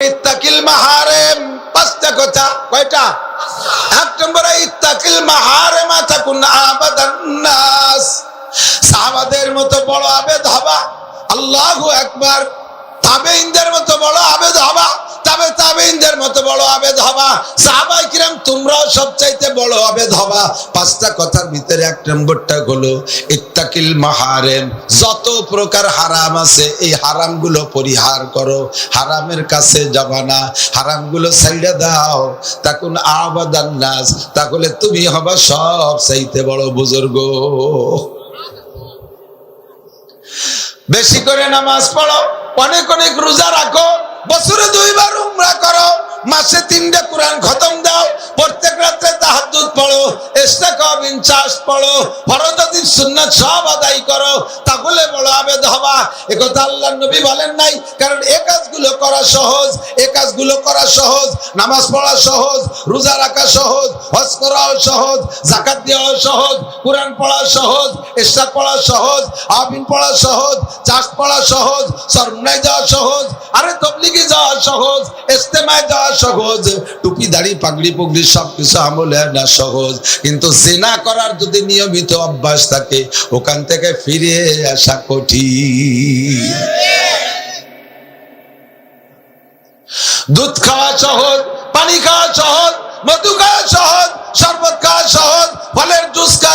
ইত্তাকিল মাহারেম, পাঁচটা কথা, কয়টা? এক নম্বরে, ইত্তাকিল মাহারেমা থাকুন আবাদান নাস। সাহাবাদের মতো বড় আবেদ হবা। আল্লাহু একবার তাবেইনদের মতো বড় আবেদ হবা, তবে তাবেইনদের মতো বড় আবেদ হবা। সাহাবাই কিরাম, তোমরাও সবচাইতে বড় আবেদ হবা। পাঁচটা কথার ভিতরে এক নম্বরটা হলো, ইত্তাকিল মাহারেম, যত প্রকার হারাম আছে, এই হারামগুলো পরিহার করো। হারামের কাছে যাবা না, হারামগুলো সাইডে দাও। তখন আবাদান নাস, তাহলে তুমি হবা সব চাইতে বড় বুজুর্গ। বেশি করে নামাজ পড়ো। অনেক অনেক রোজা রাখো বছরে দুইবার উমরা করো। মাসে তিনটা কোরআন খতম দাও, প্রত্যেক রাত্রে তাহাজ্জুদ পড়ো ইস্তেকাম ইনচাস পড়ো ফরজাদিন সুন্নাত সব আদায় করো, তাহলে বড় আবেদ হবা। একথা আল্লাহর নবী বলেন নাই, কারণ এই কাজগুলো করা সহজ এই কাজগুলো করা সহজ, নামাজ পড়া সহজ, রোজা রাখা সহজ, হজ করাও সহজ জাকাত দেওয়া সহজ, কোরআন পড়া সহজ ইশরাক পড়া সহজ আমিন পড়া সহজ, চাষ পড়া সহজ, সরমনায় যাওয়া সহজ, আরে তবলিগে যাওয়া সহজ ইস্তেমায় যাওয়া সহজ। টুপি, দাড়ি, পাগড়ি, পুগড়ি সবকিছু আমলে না সহজ। কিন্তু জেনা করার যদি নিয়মিত অভ্যাস থাকে, ওখান থেকে ফিরে আসা কঠিন। দুধ খাওয়া সহজ, পানি খাওয়া সহজ, মধু খাওয়া সহজ, শরবত খাওয়া সহজ, ফলের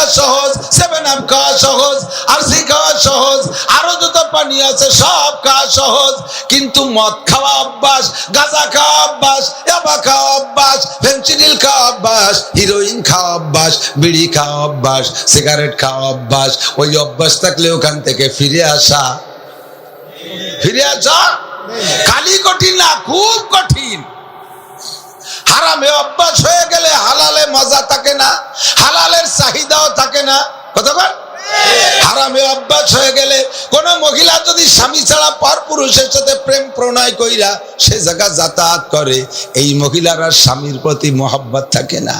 খাওয়া সহজ সেভেন আপ খাওয়া সহজ আরসি খাওয়া সহজ, আরও যত পানি আছে, সব খাওয়া সহজ। কিন্তু মদ খাওয়া অভ্যাস, গাঁজা খাওয়া অভ্যাস, ইয়াবা খাওয়া অভ্যাস ফেন্সিডিল খাওয়া অভ্যাস হিরোইন খাওয়া অভ্যাস, বিড়ি খাওয়া অভ্যাস সিগারেট খাওয়া অভ্যাস। ওই অভ্যাস থাকলে ওখান থেকে ফিরে আসা। ফিরে আসা? খালি কঠিন না, খুব কঠিন। হারামে অভ্যাস হয়ে গেলে হালালে মজা থাকে না, হালালের চাহিদাও থাকে না। কতক্ষণ হারামে অভ্যাস হয়ে গেলে কোন মহিলা যদি স্বামী ছাড়া পর পুরুষের সাথে প্রেম প্রণয় কইরা সে জায়গা যাতায়াত করে, এই স্বামীর প্রতি থাকে না।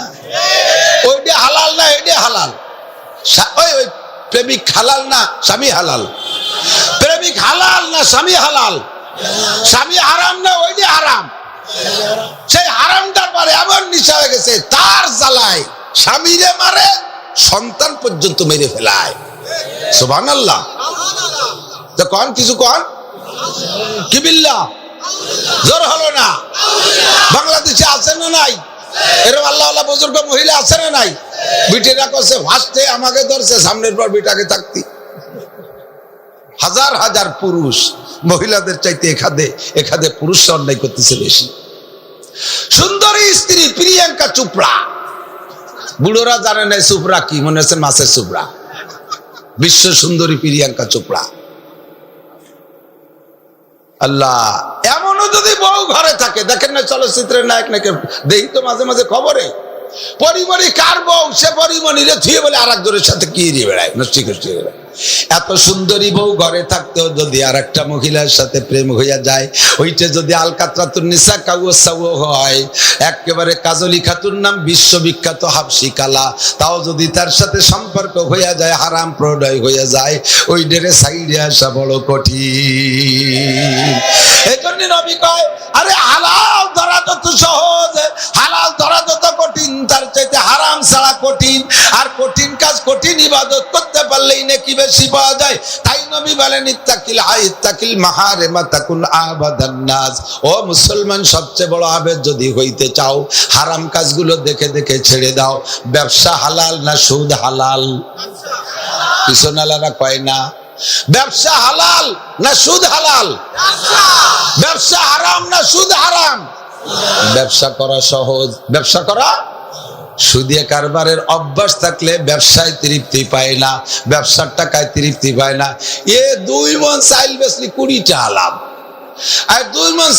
ওইটা হালাল না এইটা হালাল। ওই ওই প্রেমিক হালাল না, স্বামী হালাল। প্রেমিক হালাল না, স্বামী হালাল। স্বামী হারাম না ওইটা হারাম। সেই পরে এমন নিশা হয়ে গেছে, তার জ্বালায় স্বামীরে মারে, সন্তান পর্যন্ত মেরে ফেলায়। সুবান আল্লাহ তো কন, কিছু কন? কি বিল্লা জোর হলো না। বাংলাদেশে আছে না নাই? এরকম আল্লাহ আল্লাহ বুজুর্গ মহিলা আছে না নাই? বিটিরা করছে ফার্স্টে আমাকে ধরছে, সামনের পর বিটাকে থাকতি। হাজার হাজার পুরুষ মহিলাদের চাইতে এখাদে এখাদে পুরুষ অন্যায় করতেছে বেশি। সুন্দরী স্ত্রী প্রিয়াঙ্কা চোপড়া। বুড়োরা জানে না চোপড়া কি, মনে হচ্ছে মাছের চোপড়া। বিশ্ব সুন্দরী প্রিয়াঙ্কা চোপড়া। আল্লাহ, এমনও যদি বউ ঘরে থাকে, দেখেন না চলচ্চিত্রের নায়ক নাকি দেখি তো মাঝে মাঝে খবরে। পরিমণি কার বউ? সে পরিমণিরে থুয়ে বলে আর একজনের সাথে কি দিয়ে বেড়ায়? নষ্টি কষ্টি এত সুন্দরী বউ ঘরে থাকতেও যদি আর একটা মহিলার সাথে প্রেম হইয়া যায়, ওইটা যদি আলকাতরাতুন নিসা কাউ হয়, একেবারে কাজলি খাতুর নাম বিশ্ববিখ্যাত হাফসি কালা, তাও যদি তার সাথে সম্পর্ক হইয়া যায়, হারাম প্রণয় হইয়া যায়, ওই ডেরে সাইডে আসা বড় কঠিন। এই জন্য নবী কয়, আরে বেশি পাওয়া যায়। তাই নবী বলেন, ইত্তাকিল ইত্তাকিল মাহারেমা তাকুন আবাদান নাস। ও মুসলমান, সবচেয়ে বড় আবেদ যদি হইতে চাও, হারাম কাজগুলো দেখে দেখে ছেড়ে দাও। ব্যবসা হালাল না সুদ হালাল? পিছনালারা কয় না। ব্যবসা হালাল না সুদ হালাল? ব্যবসা হারাম না সুদ হারাম? ব্যবসা করা সহজ। ব্যবসা করা সুদিয়ে কারবারের অভ্যাস থাকলে ব্যবসায় তৃপ্তি পায় না, ব্যবসার টাকায় তৃপ্তি পায় না। এ দুই মন চাইল বেসলি কুড়ি টাকা আর দুই মন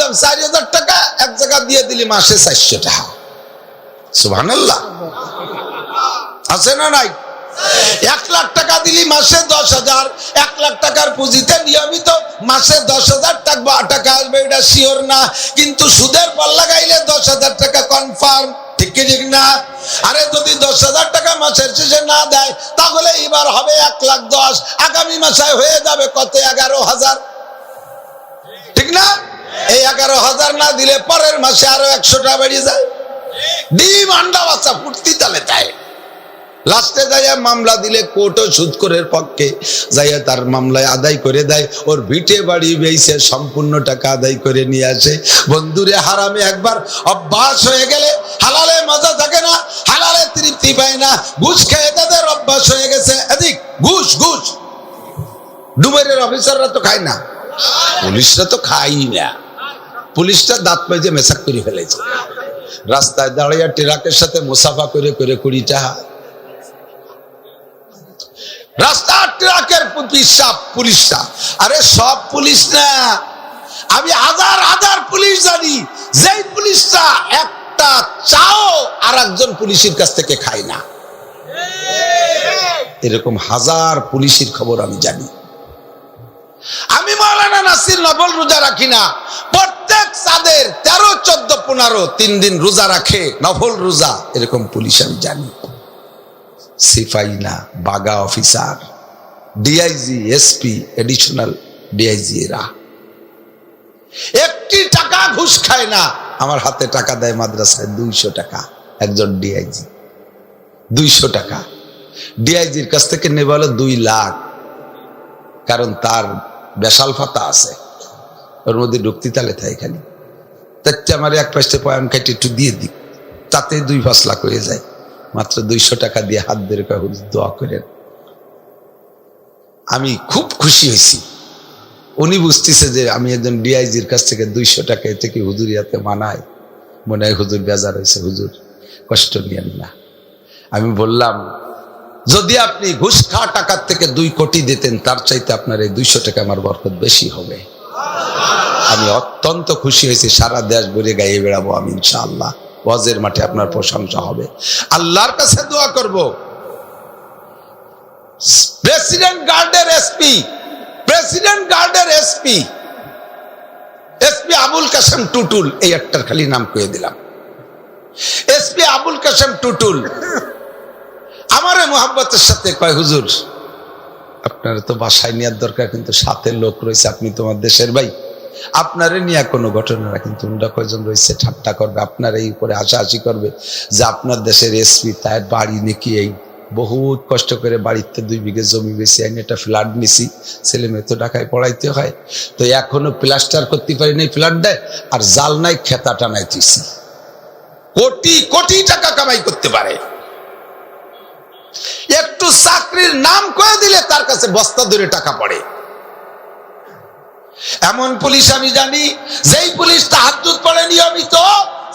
দাম চারি হাজার টাকা, এক জায়গা দিয়ে দিলি মাসে চারশো টাকা। আছে না নাই? এক লাখ টাকা দিলি মাসে দশ হাজার, এক লাখ টাকার পুঁজিতে নিয়মিত মাসে দশ হাজার টাকা টাকা আসবে এটা শিওর না। কিন্তু সুদের পাল্লা গাইলে দশ হাজার টাকা কনফার্ম ঠিক ঠিক না? আরে, যদি দশ হাজার টাকা মাসের শেষে না দেয়, তাহলে এবার হবে এক লাখ দশ। আগামী মাসে হয়ে যাবে কত? এগারো হাজার। ঠিক না? এই এগারো হাজার না দিলে পরের মাসে আরও একশোটা বেড়ে যায়। ডিম আন্ডা বাচ্চা ফুর্তি তালে তাই। লাস্টে যাইয়া মামলা দিলে কোর্টও সুদকরের পক্ষে। যাইয়া তার মামলায় আদায় করে দেয়। ওর ভিটে বাড়ি বেইছে, সম্পূর্ণ টাকা আদায় করে নিয়ে আসে। বন্ধুরে হারামে একবার অভ্যাস হয়ে গেলে হালালে মজা থাকে না, হালালে তৃপ্তি পায় না। ঘুষ খেয়ে তাদের অভ্যাস হয়ে গেছে। এদিক, ঘুষ ঘুষ। ডুবেরের অফিসাররা তো খায় না। পুলিশরা তো খাই না। পুলিশটা দাঁত পাইজে মেসাক করে ফেলেছে। রাস্তায় দাঁড়িয়ে ট্রাকের সাথে মুসাফা করে করে কুড়িটা রাস্তার ট্রাকের পিসাব পুলিশটা আরে সব পুলিশ না। আমি হাজার হাজার পুলিশ জানি, যেই পুলিশটা একটা চাও আর একজন পুলিশের কাছ থেকে খায় না। এরকম হাজার পুলিশের খবর আমি জানি। আমি মৌলানা নাসির নবল রোজা রাখি না। প্রত্যেক চাঁদের তেরো, চোদ্দ, পনেরো, তিন দিন রোজা রাখে নফল রোজা। এরকম পুলিশ আমি জানি। সিপাই না বাগা officer DIG SP additional DIG এরা একটি টাকা ঘুষ খায় না, আমার হাতে টাকা দেয় মাদ্রাসায় দুইশো টাকা, একজন ডিআইজি দুইশো টাকা। ডিআইজির কাছ থেকে নেবে হলো দুই লাখ। কারণ তার বেশাল ফাতা আছে। ওর মধ্যে ঢুকতি তালে থাকে খালি। তাতে আমার এক পাশে পয়াম কেটে একটু দিয়ে দিক, তাতে দুই পাঁচ লাখ হয়ে যায়। মাত্র দুইশো টাকা দিয়ে হাত করে হুজুর দোয়া করেন। আমি খুব খুশি হয়েছি। উনি বুঝতেছে যে আমি একজন ডিআইজির কাছ থেকে দুইশো টাকা এতে কি হুজুরিয়াতে মানায়? মনে হয় হুজুর বেজার হয়েছে, হুজুর কষ্ট নিয়েন না। আমি বললাম, যদি আপনি ঘুষ খাওয়া টাকার থেকে দুই কোটি দিতেন, তার চাইতে আপনার এই দুইশো টাকা আমার বরকত বেশি হবে। আমি অত্যন্ত খুশি হয়েছি, সারা দেশ ভরে গাইয়ে বেড়াবো আমি, ইনশাআল্লাহ। ওয়াজের মাঠে আপনার প্রশংসা হবে। আল্লাহর কাছে দোয়া করব। প্রেসিডেন্ট গার্ডের এসপি প্রেসিডেন্ট গার্ডের এসপি এসপি আবুল কাসেম টুটুল, এই একটার খালি নাম কয়ে দিলাম। এসপি আবুল কাসেম টুটুল, আমার মোহাম্মতের সাথে কয়, হুজুর, আপনার তো বাসায় নেওয়ার দরকার, কিন্তু সাথে লোক রয়েছে, আপনি তোমার দেশের ভাই। আপনারে নিয়ে কোনো ঘটনা কিন্তু উন্ডা কয়জন রয়েছে, ঠাট্টা করবে আপনার এই উপরে হাসাহাসি করবে যে আপনার দেশের এসপি তার বাড়ি নাকি এই। বহুত কষ্ট করে বাড়িতে দুই বিঘে জমি বেশি আইনি একটা ফ্ল্যাট নিছি, ছেলে মেয়ে তো ঢাকায় পড়াইতে হয়। তো এখনও প্লাস্টার করতে পারি নাই ফ্ল্যাট দেয় আর জাল নাই, খেতা টানাইতেছি কোটি কোটি টাকা কামাই করতে পারে। একটু চাকরির নাম করে দিলে তার কাছে বস্তা ধরে টাকা পড়ে। এমন পুলিশ আমি জানি যেই পুলিশ তাহাজুদ পড়ে নিয়মিত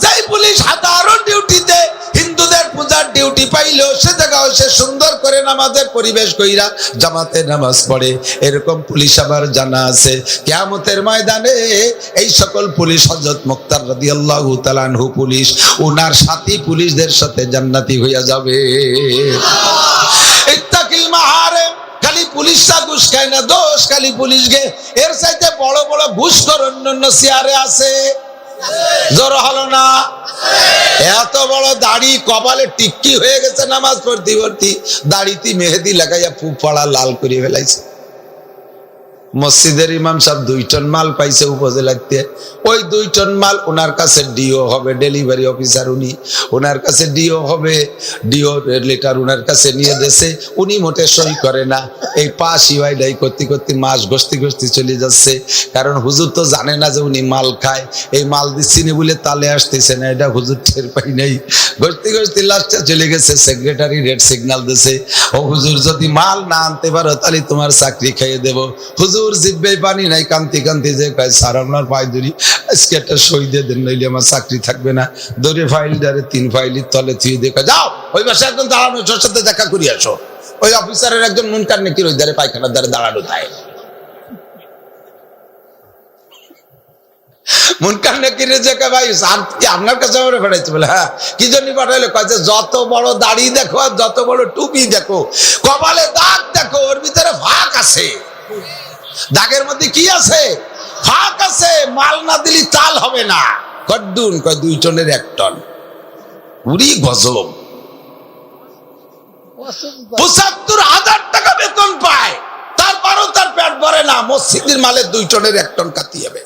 যেই পুলিশ সাধারণ ডিউটিতে হিন্দুদের পূজার ডিউটি পাইলেও সে জায়গাও সে সুন্দর করে নামাজের পরিবেশ কইরা জামাতে নামাজ পড়ে। এরকম পুলিশ আবার জানা আছে। কেয়ামতের ময়দানে এই সকল পুলিশ হজরত মুক্তার রাদিয়াল্লাহু তাআলাহু পুলিশ ওনার সাথী পুলিশদের সাথে জান্নাতি হইয়া যাবে। ইত্তাকিল মাহারিম খালি পুলিশরা ঘুষ খায় না দোষ। খালি পুলিশ গে। এর চাইতে বড় বড় ঘুষখর অন্য অন্য চেয়ারে আছে। জোর হলো না। এত বড় দাড়ি কপালে টিক্কি হয়ে গেছে নামাজ পড়তে পড়তে। দাড়িতে মেহেদি লাগাইয়া ফুপ পড়া লাল করে ফেলাইছে। মসজিদের ইমাম সাহেব দুই টন মাল পাইছে উপজেলাতে। ওই দুই টন মাল ওনার কাছে ডিও হবে, ডেলিভারি অফিসার উনি। ওনার কাছে ডিও হবে, ডিও লেটার ওনার কাছে নিয়ে দেছে। উনি মোটে সই করে না। এই পা সিওয়াইডাই করতে করতে মাস গস্তি গস্তি চলে যাচ্ছে। কারণ হুজুর তো জানে না যে উনি মাল খায়। এই মাল দিচ্ছি নি বলে তালে আসতেছে না, এটা হুজুর টের পাই নেই। গস্তি গস্তি লাস্টে চলে গেছে সেক্রেটারি রেড সিগন্যাল দিছে। ও হুজুর, যদি মাল না আনতে পারো, তাহলে তোমার চাকরি খাইয়ে দেবো। হুজুর জিব্বে পানি নাই, কান্তি কান্তি যে কয়, স্যার, আপনার পায়ে ধরি আজকে একটা সই দিয়ে দেন, নইলে আমার চাকরি থাকবে না। দৌড়ে ফাইল ডারে তিন ফাইলের তলে থুয়ে দেখো যাও, ওই মাসে একজন দাঁড়ানো, ওর সাথে দেখা করি আসো। ওই অফিসারের একজন মুনকার নাকি ওই দ্বারে পায়খানার দ্বারে দাঁড়ানো দেয় মুনকার নাকি রেজেকে ভাই, স্যার, কি আপনার কাছে আমরা পাঠাইছে বলে? হ্যাঁ কি জন্য পাঠাইলে? কয়েছে যত বড় দাড়ি দেখো আর যত বড় টুপি দেখো, কপালে দাগ দেখো, ওর ভিতরে ফাঁক আছে। দাগের মধ্যে কি আছে? ফাঁক আছে, মাল না দিলি তাল হবে না। কদ্দুন কয় দুই টনের এক টন। উড়ি গজব পঁচাত্তর হাজার টাকা বেতন পায়। তারপরও তার পেট ভরে না। মসজিদের মালের দুই টনের এক টন কাতি যাবে